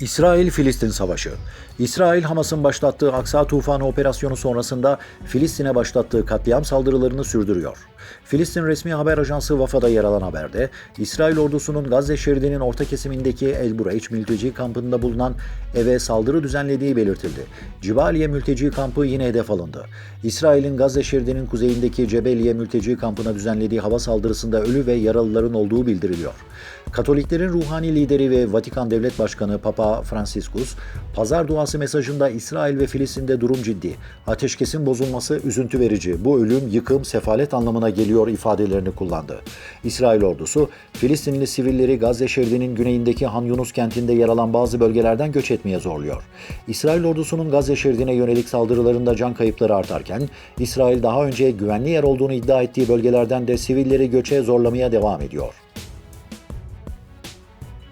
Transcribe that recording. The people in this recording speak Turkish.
İsrail-Filistin Savaşı İsrail, Hamas'ın başlattığı Aksa Tufanı operasyonu sonrasında Filistin'e başlattığı katliam saldırılarını sürdürüyor. Filistin resmi haber ajansı Vafa'da yer alan haberde, İsrail ordusunun Gazze şeridinin orta kesimindeki El Bureyç mülteci kampında bulunan eve saldırı düzenlediği belirtildi. Cibaliye mülteci kampı yine hedef alındı. İsrail'in Gazze şeridinin kuzeyindeki Cebeliye mülteci kampına düzenlediği hava saldırısında ölü ve yaralıların olduğu bildiriliyor. Katoliklerin ruhani lideri ve Vatikan Devlet Başkanı Papa Franciscus, pazar duası mesajında İsrail ve Filistin'de durum ciddi. Ateşkesin bozulması üzüntü verici. Bu ölüm, yıkım, sefalet anlamına geliyor ifadelerini kullandı. İsrail ordusu, Filistinli sivilleri Gazze şeridinin güneyindeki Han Yunus kentinde yer alan bazı bölgelerden göç etmeye zorluyor. İsrail ordusunun Gazze şeridine yönelik saldırılarında can kayıpları artarken, İsrail daha önce güvenli yer olduğunu iddia ettiği bölgelerden de sivilleri göçe zorlamaya devam ediyor.